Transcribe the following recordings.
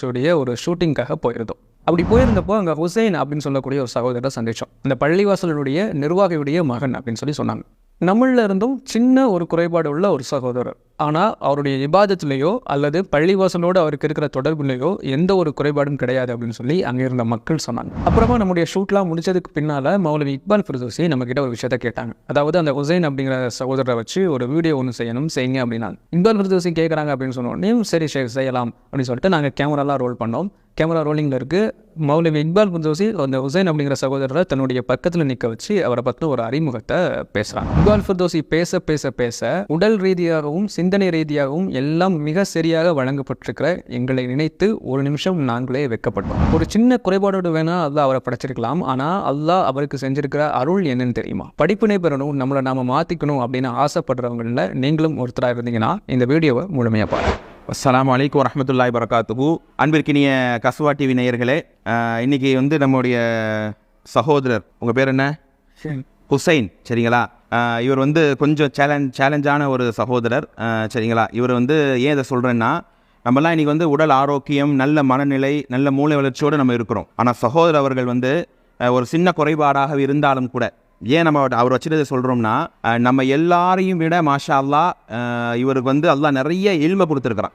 உடைய ஒரு ஷூட்டிங்காக போயிருந்தோம். அப்படி போயிருந்தப்போ அங்கே ஹுசைன் அப்படின்னு சொல்லக்கூடிய ஒரு சகோதரரை சந்திச்சோம். அந்த பள்ளிவாசலுடைய நிர்வாகியுடைய மகன் அப்படின்னு சொல்லி சொன்னாங்க. நம்மளில் இருந்தும் சின்ன ஒரு குறைபாடு உள்ள ஒரு சகோதரர். ஆனால் அவருடைய இபாதத்துலேயோ அல்லது பள்ளிவாசலோடு அவருக்கு இருக்கிற தொடர்புலேயோ எந்த ஒரு குறைபாடும் கிடையாது அப்படின்னு சொல்லி அங்கே இருந்த மக்கள் சொன்னாங்க. அப்புறமா நம்முடைய ஷூட்லாம் முடிச்சதுக்கு பின்னால் மௌலவி இக்பால் ஃபிரதோசி நம்ம கிட்ட ஒரு விஷயத்த கேட்டாங்க. அதாவது அந்த ஹுசைன் அப்படிங்கிற சகோதரரை வச்சு ஒரு வீடியோ ஒன்று செய்யணும் செய்யுங்க அப்படின்னாங்க. இக்பால் ஃபிரதோசி கேட்குறாங்க அப்படின்னு சொன்னோடனே சரி சரி செய்யலாம் அப்படின்னு சொல்லிட்டு நாங்கள் கேமராலாம் ரோல் பண்ணோம். கேமரா ரோலிங்கில் இருக்குது மௌலவி இக்பால் புந்தோசி அந்த ஹுசைன் அப்படிங்கிற சகோதரரை தன்னுடைய பக்கத்தில் நிற்க வச்சு அவரை பற்றி ஒரு அறிமுகத்தை பேசுகிறாங்க இக்பால் ஃபுர்தோசி பேச பேச பேச உடல் ரீதியாகவும் சிந்தனை ரீதியாகவும் எல்லாம் மிக சரியாக வழங்கப்பட்டிருக்கிற எங்களை நினைத்து ஒரு நிமிஷம் நாங்களே வைக்கப்பட்டோம். ஒரு சின்ன குறைபாடோடு வேணால் அல்லா அவரை படைச்சிருக்கலாம். ஆனால் அல்லாஹ் அவருக்கு செஞ்சிருக்கிற அருள் என்னன்னு தெரியுமா? படிப்பினை பெறணும் நம்மளை நாம மாற்றிக்கணும் அப்படின்னு ஆசைப்படுறவங்களில் நீங்களும் ஒருத்தராக இருந்தீங்கன்னா இந்த வீடியோவை முழுமையாக பாருங்கள் அஸ்ஸலாமு அலைக்கும் வரஹ்மத்துல்லாஹி வரகாத்துஹு அன்பிற்கினிய கசுவா டிவி நேயர்களே அஹ், இன்னைக்கு வந்து நம்முடைய சகோதரர் உங்கள் பேர் என்ன? ஹுசைன். சரிங்களா? இவர் வந்து கொஞ்சம் சேலஞ்ச் சேலஞ்சான ஒரு சகோதரர். சரிங்களா? இவர் வந்து ஏன் இதை சொல்கிறேன்னா நம்மலாம் இன்னைக்கு வந்து உடல் ஆரோக்கியம் நல்ல மனநிலை நல்ல மூளை வளர்ச்சியோடு நம்ம இருக்கிறோம். ஆனால் சகோதரர் அவர்கள் வந்து ஒரு சின்ன குறைபாடாக இருந்தாலும் கூட ஏன் நம்ம அவர் வச்சுட்டு சொல்கிறோம்னா நம்ம எல்லாரையும் விட மாஷா அல்லா இவருக்கு வந்து அல்லா நிறைய எளிமை கொடுத்துருக்குறான்.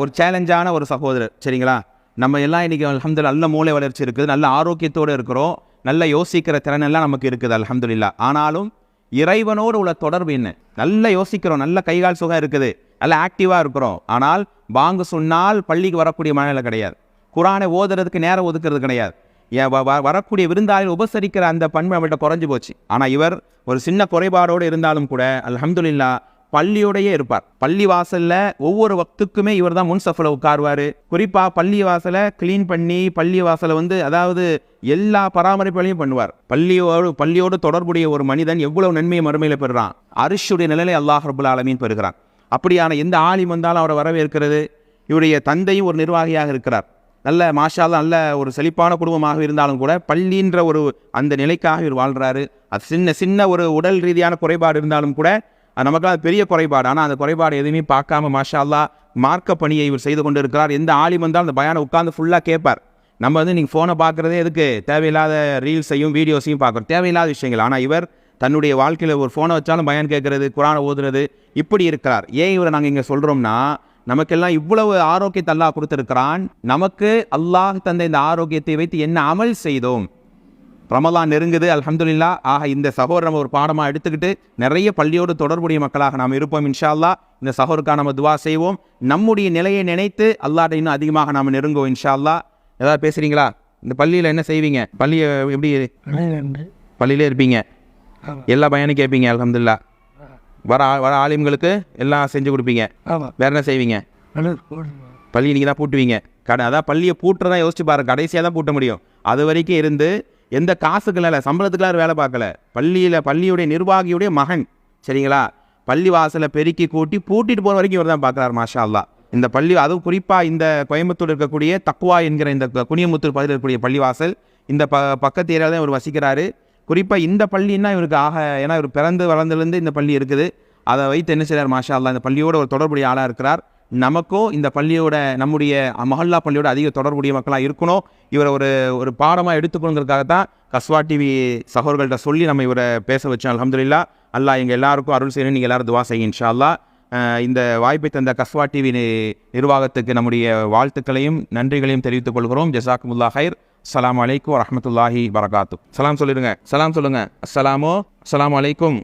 ஒரு சேலஞ்சான ஒரு சகோதரர் சரிங்களா? நம்ம எல்லாம் இன்றைக்கி அல்ஹம்துலில்லாஹ் நல்ல மூளை வளர்ச்சி இருக்குது நல்ல ஆரோக்கியத்தோடு இருக்கிறோம் நல்ல யோசிக்கிற திறன் எல்லாம் நமக்கு இருக்குது அலமதுல்லா ஆனாலும் இறைவனோடு உள்ள தொடர்பு என்ன? நல்ல யோசிக்கிறோம் நல்ல கைகால் சுகம் இருக்குது நல்ல ஆக்டிவாக இருக்கிறோம். ஆனால் பாங்கு சொன்னால் பள்ளிக்கு வரக்கூடிய மனநிலை கிடையாது. குரானை ஓதுறதுக்கு நேரம் ஒதுக்குறது கிடையாது. வரக்கூடிய விருந்தாளில் உபசரிக்கிற அந்த பண்பு அவர்கிட்ட குறைஞ்சு போச்சு. ஆனால் இவர் ஒரு சின்ன குறைபாடோடு இருந்தாலும் கூட அல்ஹம்துலில்லாஹ் பள்ளியோடையே இருப்பார். பள்ளி வாசலில் ஒவ்வொரு வக்துக்குமே இவர் தான் முன் சஃபில் உட்காருவார். குறிப்பாக பள்ளி வாசலை க்ளீன் பண்ணி பள்ளி வாசலை வந்து அதாவது எல்லா பராமரிப்புகளையும் பண்ணுவார். பள்ளியோடு பள்ளியோடு தொடர்புடைய ஒரு மனிதன் எவ்வளவு நன்மையை மறுமையில் பெறுறான்? அரிஷுடைய நிலையை அல்லாஹ் ரபுல் ஆலமீன் பெறுகிறான். அப்படியான எந்த ஆலிம் வந்தாலும் அவரை வரவேற்கிறது. இவருடைய தந்தையும் ஒரு நிர்வாகியாக இருக்கிறார். நல்ல மாஷால்லாம் நல்ல ஒரு செழிப்பான குடும்பமாக இருந்தாலும் கூட பள்ளின்ற ஒரு அந்த நிலைக்காக இவர் வாழ்கிறாரு அது சின்ன சின்ன ஒரு உடல் ரீதியான குறைபாடு இருந்தாலும் கூட அது நமக்கெல்லாம் அது பெரிய குறைபாடு. ஆனால் அந்த குறைபாடு எதுவுமே பார்க்காம மாஷா அல்லாஹ் மார்க்க பணியை இவர் செய்து கொண்டு இருக்கிறார் எந்த ஆலிம் வந்தாலும் அந்த பயானை உட்காந்து ஃபுல்லாக கேட்பார். நம்ம வந்து நீங்கள் ஃபோனை பார்க்குறதே எதுக்கு? தேவையில்லாத ரீல்ஸையும் வீடியோஸையும் பார்க்குறோம். தேவையில்லாத விஷயங்கள். ஆனால் இவர் தன்னுடைய வாழ்க்கையில் ஒரு ஃபோனை வச்சாலும் பயன் கேட்குறது குரானை ஓதுறது இப்படி இருக்கிறார். ஏன் இவரை நாங்கள் இங்கே சொல்கிறோம்னா நமக்கெல்லாம் இவ்வளவு ஆரோக்கியத்தை அல்லாஹ் கொடுத்துருக்கிறான். நமக்கு அல்லாஹ் தந்த இந்த ஆரோக்கியத்தை வைத்து என்ன அமல் செய்தோம்? ரமலான் நெருங்குது அல்ஹம்துலில்லா. ஆக இந்த சகோதரர் நம்ம ஒரு பாடமாக எடுத்துக்கிட்டு நிறைய பள்ளியோடு தொடர்புடைய மக்களாக நாம் இருப்போம் இன்ஷா அல்லாஹ் இந்த சகோதருக்காக நம்ம துவா செய்வோம். நம்முடைய நிலையை நினைத்து அல்லாஹ்ட்ட இன்னும் அதிகமாக நாம் நெருங்குவோம் இன்ஷா அல்லாஹ் ஏதாவது பேசுகிறீங்களா இந்த பள்ளியில் என்ன செய்வீங்க? பள்ளியை எப்படி பள்ளியிலே இருப்பீங்க? எல்லா பையனும் கேட்பீங்க அல்ஹம்துலில்லா. வர வர ஆலிம்களுக்கு எல்லாம் செஞ்சு கொடுப்பீங்க. வேற என்ன செய்வீங்க? பள்ளி நீங்கள் தான் பூட்டுவீங்க. கடை அதான் பள்ளியை பூட்டுறதா யோசிச்சு பாருங்க. கடைசியாக தான் பூட்ட முடியும். அது வரைக்கும் இருந்து எந்த காசுக்கெல்லாம் இல்லை. சம்பளத்துக்கெல்லாம் வேலை பார்க்கல. பள்ளியில் பள்ளியுடைய நிர்வாகியுடைய மகன். சரிங்களா? பள்ளி வாசலை பெருக்கி கூட்டி பூட்டிட்டு போகிற வரைக்கும் இவர் தான் பார்க்குறாரு மாஷா அல்லாஹ் இந்த பள்ளி அதுவும் குறிப்பாக இந்த கோயம்புத்தூர் இருக்கக்கூடிய தக்குவா என்கிற இந்த குனியமுத்தூர் பகுதியில் இருக்கக்கூடிய பள்ளிவாசல். இந்த ப பக்கத்து ஏரியாவில் தான் இவர் வசிக்கிறாரு. குறிப்பாக இந்த பள்ளின்னா இவருக்கு ஆக ஏன்னா இவர் பிறந்து வளர்ந்துலேருந்து இந்த பள்ளி இருக்குது. அதை வைத்து என்ன செய்கிறார் மாஷா அல்லா இந்த பள்ளியோட ஒரு தொடர்புடைய ஆளாக இருக்கிறார். நமக்கும் இந்த பள்ளியோட நம்முடைய மஹல்லா பள்ளியோட அதிக தொடர்புடைய மக்களாக இருக்கணும். இவரை ஒரு ஒரு பாடமாக எடுத்துக்கணுங்கிறதுக்காக தான் கஸ்வா டிவி சகோர்கள்ட்ட சொல்லி நம்ம இவரை பேச வச்சோம். அலமதுல்லா அல்லாஹ் எங்கள் எல்லாருக்கும் அருள் செய்யணும் நீங்கள் எல்லாரும் துவா செய்யுங்க இன்ஷா அல்லா இந்த வாய்ப்பை தந்த கஸ்வா டிவி நிர்வாகத்துக்கு நம்முடைய வாழ்த்துக்களையும் நன்றிகளையும் தெரிவித்துக் கொள்கிறோம். ஜசாக்குமுல்லா ஹைர் சலாம் அலைக்கும் வரஹ்மத்துல்லாஹி வரகாத்து சலாம் சொல்லிடுங்க. சலாம் சொல்லுங்க. அஸ்லாமோ அஸ்ஸலாமு அலைக்கும்